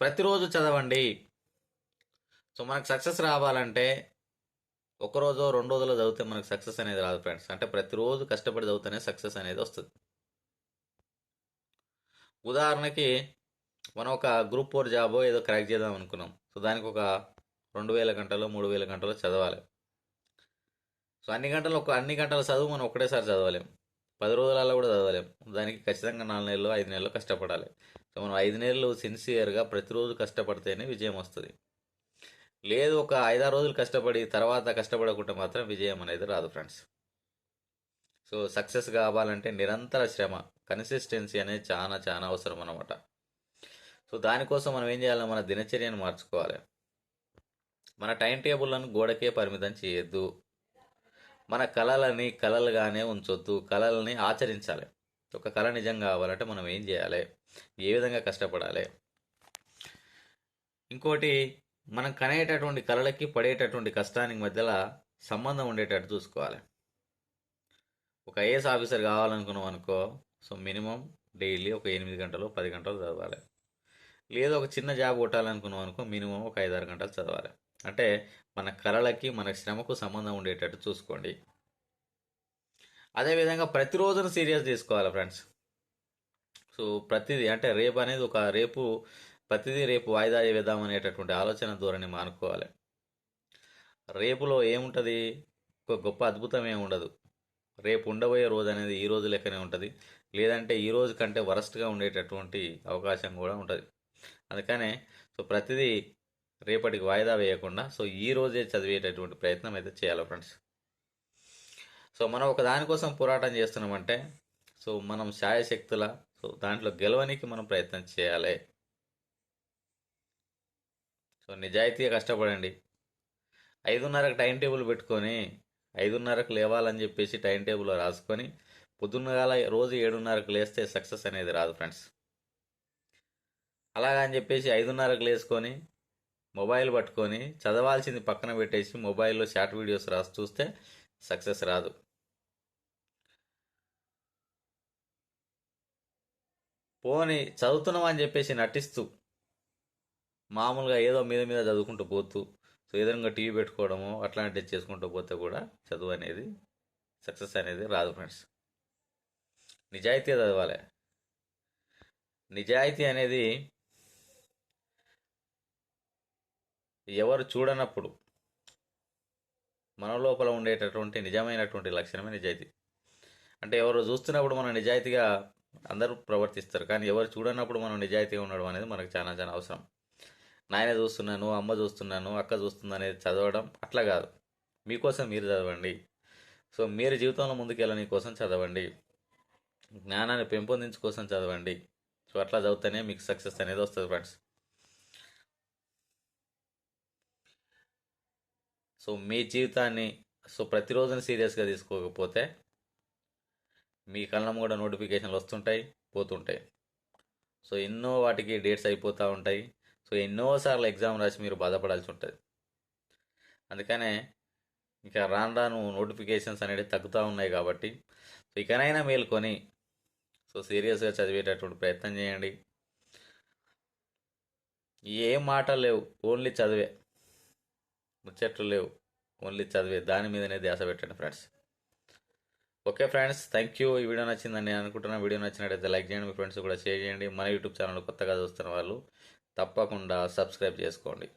ప్రతిరోజు చదవండి. సో మనకు సక్సెస్ రావాలంటే ఒక రోజు రెండు రోజులు చదివితే మనకు సక్సెస్ అనేది రాదు ఫ్రెండ్స్. అంటే ప్రతిరోజు కష్టపడి చదివితేనే సక్సెస్ అనేది వస్తుంది. ఉదాహరణకి మనం ఒక గ్రూప్ ఫోర్ జాబ్ ఏదో క్రాక్ చేద్దాం అనుకున్నాం. సో దానికి ఒక రెండు వేల గంటలు మూడు వేల గంటలు చదవాలి. సో అన్ని గంటలు ఒక అన్ని గంటల చదువు మనం ఒకటేసారి చదవలేం. పది రోజులలో కూడా చదవలేం. దానికి ఖచ్చితంగా నాలుగు నెలలు ఐదు నెలలు కష్టపడాలి. సో మనం ఐదు నెలలు సిన్సియర్గా ప్రతిరోజు కష్టపడితేనే విజయం వస్తుంది. లేదు ఒక ఐదారు రోజులు కష్టపడి తర్వాత కష్టపడకుండా మాత్రం విజయం అనేది రాదు ఫ్రెండ్స్. సో సక్సెస్ కావాలంటే నిరంతర శ్రమ కన్సిస్టెన్సీ అనేది చాలా చాలా అవసరం అనమాట సో దానికోసం మనం ఏం చేయాలి? మన దినచర్యను మార్చుకోవాలి. మన టైం టేబుల్లను గోడకే పరిమితం చేయొద్దు. మన కళలని కళలుగానే ఉంచొద్దు. కళలని ఆచరించాలి. ఒక కళ నిజం కావాలంటే మనం ఏం చేయాలి? ఏ విధంగా కష్టపడాలి? ఇంకోటి మనం కనేటటువంటి కళలకి పడేటటువంటి కష్టానికి మధ్యలో సంబంధం ఉండేటట్టు చూసుకోవాలి. ఒక ఐఏఎస్ ఆఫీసర్ కావాలనుకున్నాం అనుకో సో మినిమం డైలీ ఒక ఎనిమిది గంటలు పది గంటలు చదవాలి. లేదా ఒక చిన్న జాబ్ కొట్టాలనుకున్నాం అనుకో మినిమం ఒక ఐదారు గంటలు చదవాలి. అంటే మన కళలకి మన శ్రమకు సంబంధం ఉండేటట్టు చూసుకోండి. అదేవిధంగా ప్రతిరోజున సీరియస్ తీసుకోవాలి ఫ్రెండ్స్. సో ప్రతిదీ అంటే రేపు అనేది ఒక రేపు ప్రతిదీ రేపు వాయిదా వేద్దాం అనేటటువంటి ఆలోచన ధోరణి మానుకోవాలి. రేపులో ఏముంటుంది? ఒక గొప్ప అద్భుతం ఏమి ఉండదు. రేపు ఉండబోయే రోజు అనేది ఈ రోజు లెక్కనే ఉంటుంది. లేదంటే ఈ రోజు కంటే వరస్ట్గా ఉండేటటువంటి అవకాశం కూడా ఉంటుంది. అందుకనే సో ప్రతిదీ రేపటికి వాయిదా వేయకుండా సో ఈ రోజే చదివేటటువంటి ప్రయత్నం అయితే చేయాలి ఫ్రెండ్స్. సో మనం ఒక దానికోసం పోరాటం చేస్తున్నామంటే సో మనం శాయశక్తుల సో దాంట్లో గెలవనికి మనం ప్రయత్నం చేయాలి. సో నిజాయితీగా కష్టపడండి. ఐదున్నరకు టైం టేబుల్ పెట్టుకొని ఐదున్నరకు లేవాలని చెప్పేసి టైం టేబుల్లో రాసుకొని పొద్దున్నగాల రోజు ఏడున్నరకు లేస్తే సక్సెస్ అనేది రాదు ఫ్రెండ్స్. అలాగని చెప్పేసి ఐదున్నరకు లేసుకొని మొబైల్ పట్టుకొని చదవాల్సింది పక్కన పెట్టేసి మొబైల్లో షార్ట్ వీడియోస్ రాసి చూస్తే సక్సెస్ రాదు. పోని చదువుతున్నాం అని చెప్పేసి నటిస్తూ మామూలుగా ఏదో మీద మీద చదువుకుంటూ పోతూ సో ఏదైనా టీవీ పెట్టుకోవడము అట్లాంటివి చేసుకుంటూ పోతే కూడా చదువు అనేది సక్సెస్ అనేది రాదు ఫ్రెండ్స్. నిజాయితీ చదవాలి. నిజాయితీ అనేది ఎవరు చూడనప్పుడు మన లోపల ఉండేటటువంటి నిజమైనటువంటి లక్షణమే నిజాయితీ. అంటే ఎవరు చూస్తున్నప్పుడు మనం నిజాయితీగా అందరూ ప్రవర్తిస్తారు. కానీ ఎవరు చూడనప్పుడు మనం నిజాయితీగా ఉండడం అనేది మనకు చాలా చాలా అవసరం. నాయన చూస్తున్నాను అమ్మ చూస్తున్నాను అక్క చూస్తుంది అనేది చదవడం అట్లా కాదు. మీకోసం మీరు చదవండి. సో మీరు జీవితంలో ముందుకెళ్ళని కోసం చదవండి. జ్ఞానాన్ని పెంపొందించు కోసం చదవండి. సో అట్లా చదివితేనే మీకు సక్సెస్ అనేది వస్తుంది ఫ్రెండ్స్. సో మీ జీవితాన్ని సో ప్రతిరోజున సీరియస్గా తీసుకోకపోతే మీ కళ్ళం కూడా నోటిఫికేషన్లు వస్తుంటాయి పోతుంటాయి. సో ఎన్నో వాటికి డేట్స్ అయిపోతూ ఉంటాయి. సో ఎన్నోసార్లు ఎగ్జామ్ రాసి మీరు బాధపడాల్సి ఉంటుంది. అందుకనే ఇంకా రాను రాను నోటిఫికేషన్స్ అనేవి తగ్గుతూ ఉన్నాయి కాబట్టి సో ఇకనైనా మేల్కొని సో సీరియస్గా చదివేటటువంటి ప్రయత్నం చేయండి. ఏం మాటలు లేవు ఓన్లీ చదివే. ముచ్చట్లు లేవు. ఓన్లీ చదివే దాని మీదనే ధ్యాస పెట్టండి friends. Okay friends thank you ఈ వీడియో నచ్చిందని నేను అనుకుంటున్నాను వీడియో నచ్చినట్టయితే లైక్ చేయండి మీ ఫ్రెండ్స్ కూడా షేర్ చేయండి. మన యూట్యూబ్ ఛానల్ కొత్తగా చూస్తున్న వాళ్ళు తప్పకుండా సబ్స్క్రైబ్ చేసుకోండి.